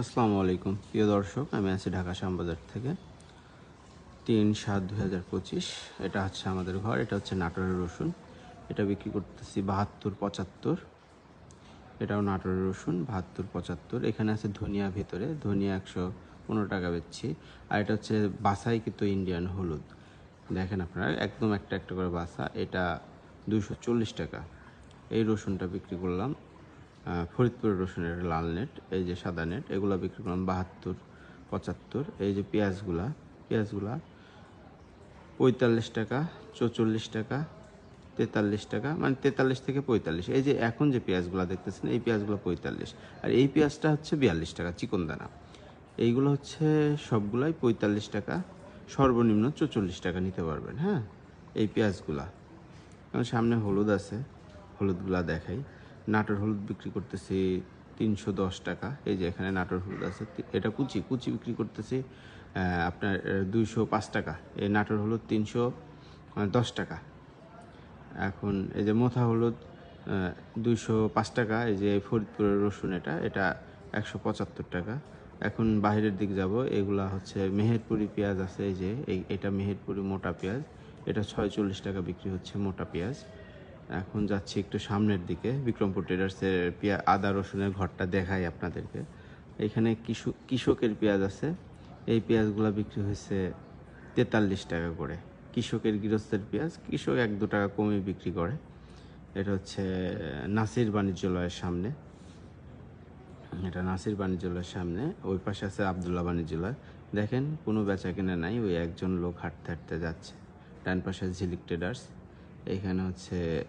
আসসালামু আলাইকুম। প্রিয় দর্শক, আমি আছি ঢাকা শ্যামবাজার থেকে। তিন সাত দুই হাজার পঁচিশ, এটা হচ্ছে আমাদের ঘর, এটা হচ্ছে নাটোরের রসুন। এটা বিক্রি করতেছি বাহাত্তর পঁচাত্তর। এটাও নাটোরের রসুন, বাহাত্তর পঁচাত্তর। এখানে আছে ধনিয়া ভেতরে, ধনিয়া একশো পনেরো টাকা বেচছি। আর এটা হচ্ছে বাসাই কিন্তু ইন্ডিয়ান হলুদ। দেখেন আপনারা, একদম একটা একটা করে বাসা এটা দুশো চল্লিশ টাকা। এই রসুনটা বিক্রি করলাম। আহ, ফরিদপুরের রসুনের লাল নেট এই যে সাদা নেট এগুলো বিক্রি করলাম বাহাত্তর পঁচাত্তর। এই যে পেঁয়াজগুলা পেঁয়াজগুলা পঁয়তাল্লিশ টাকা চৌচল্লিশ টাকা তেতাল্লিশ টাকা মানে তেতাল্লিশ থেকে পঁয়তাল্লিশ। এই যে এখন যে পেঁয়াজগুলো দেখতেছেন এই পেঁয়াজগুলো পঁয়তাল্লিশ। আর এই পেঁয়াজটা হচ্ছে বিয়াল্লিশ টাকা চিকন দানা এইগুলো হচ্ছে সবগুলাই পঁয়তাল্লিশ টাকা সর্বনিম্ন চৌচল্লিশ টাকা নিতে পারবেন হ্যাঁ? এই পেঁয়াজগুলা। সামনে হলুদ আছে হলুদগুলা দেখাই। নাটোর হলুদ বিক্রি করতেছি তিনশো দশ টাকা। এই যে এখানে নাটোর হলুদ আছে, এটা কুচি কুচি বিক্রি করতেছি আপনার দুইশো পাঁচ টাকা। এই নাটোর হলুদ তিনশো দশ টাকা। এখন এই যে মোথা হলুদ দুইশো পাঁচ টাকা, এই যে ফরিদপুরের রসুন এটা এটা একশো পঁচাত্তর টাকা। এখন বাইরের দিক যাব, এগুলা হচ্ছে মেহেরপুরি পেঁয়াজ আছে, এই যে, এই, এটা মেহেরপুরি মোটা পেঁয়াজ। এটা ছয়চল্লিশ টাকা বিক্রি হচ্ছে মোটা পেঁয়াজ। এখন যাচ্ছি একটু সামনের দিকে। বিক্রমপুর ট্রেডার্সের পেঁয়া, আদা, রসুনের ঘরটা দেখাই আপনাদেরকে। এখানে কৃষক কৃষকের পেঁয়াজ আছে। এই পেঁয়াজগুলো বিক্রি হয়েছে তেতাল্লিশ টাকা করে। কৃষকের গৃহস্থের পেঁয়াজ, কৃষক এক দু টাকা কমে বিক্রি করে। এটা হচ্ছে নাসির বাণিজ্যালয়ের সামনে। এটা নাসির বাণিজ্যালয়ের সামনে। ওই পাশে আছে আবদুল্লাহ বাণিজ্যালয়। দেখেন, কোনো বেচা কেনা নাই। ওই একজন লোক হাঁটতে হাঁটতে যাচ্ছে। ডান পাশে ঝিলিক ট্রেডার্স এইখানে হচ্ছে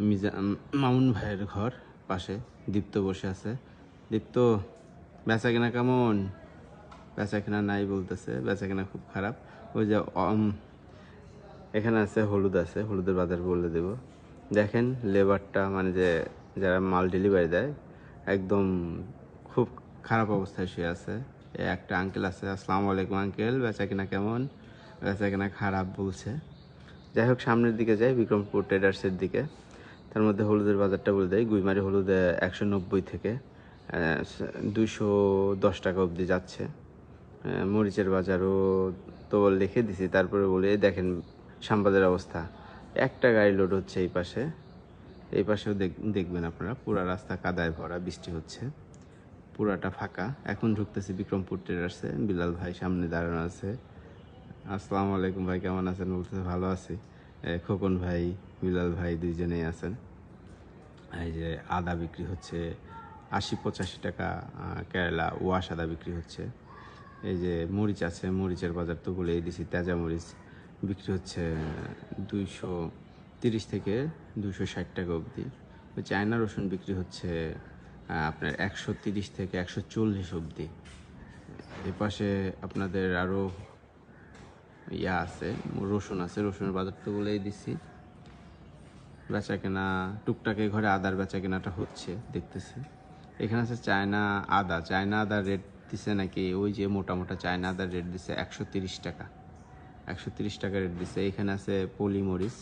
মিজা উম, মামুন ভাইয়ের ঘর পাশে। দীপ্ত বসে আছে। দীপ্ত বেচা কেনা কেমন? বেচা কেনা নাই বলতেছে বেচা কেনা খুব খারাপ। ওই যে এখানে আছে হলুদ আছে হলুদের বাজার বলে দেব। দেখেন লেবারটা মানে যে যারা মাল ডেলিভারি দেয় একদম খুব খারাপ অবস্থায় শুয়ে আছে। একটা আঙ্কেল আছে আসসালামু আলাইকুম আঙ্কেল বেচা কিনা কেমন? বেচা কিনা খারাপ বলছে। যাই হোক, সামনের দিকে যাই, বিক্রমপুর ট্রেডার্সের দিকে। তার মধ্যে হলুদের বাজারটা বলে দেয় গুইমারি হলুদ একশো নব্বই থেকে দুশো দশ টাকা অবধি যাচ্ছে। মরিচের বাজারও তো লিখে দিছি, তারপরে বলে দেখেন শ্যামবাজার অবস্থা। একটা গাড়ি লোড হচ্ছে এই পাশে। এই পাশেও দেখ- দেখবেন আপনারা, পুরা রাস্তা কাদায় ভরা, বৃষ্টি হচ্ছে। পুরাটা ফাঁকা। এখন ঢুকতেছি বিক্রমপুর ট্রেডার্সে বিলাল ভাই সামনে দাঁড়ানো আছে। আসসালামু আলাইকুম ভাই, কেমন আছেন? বলতে ভালো আছি। খোকন ভাই বিলাল ভাই দুইজনেই আছেন। এই যে আদা বিক্রি হচ্ছে আশি পঁচাশি টাকা কেরালা ওয়াশ আদা বিক্রি হচ্ছে। এই যে মরিচ আছে, মরিচের বাজার তো বলেই দিছি, তাজা মরিচ বিক্রি হচ্ছে দুইশো তিরিশ থেকে দুশো ষাট টাকা অবধি। চায়না রসুন বিক্রি হচ্ছে আপনার একশো তিরিশ থেকে একশো চল্লিশ অবধি। এ পাশে আপনাদের আরও ইয়া আছে, রসুন আছে, রসুনের বাজার তো বলেই দিছি। বেচা কেনা টুকটাকে ঘরে আদার বেচা কেনাটা হচ্ছে, দেখতেছি। এখানে আছে চায়না আদা। চায়না আদার রেট দিছে নাকি, ওই যে মোটা মোটা চায়না আদার রেট দিছে একশো টাকা। একশো টাকা রেট দিছে। এখানে আছে পলি মরিচ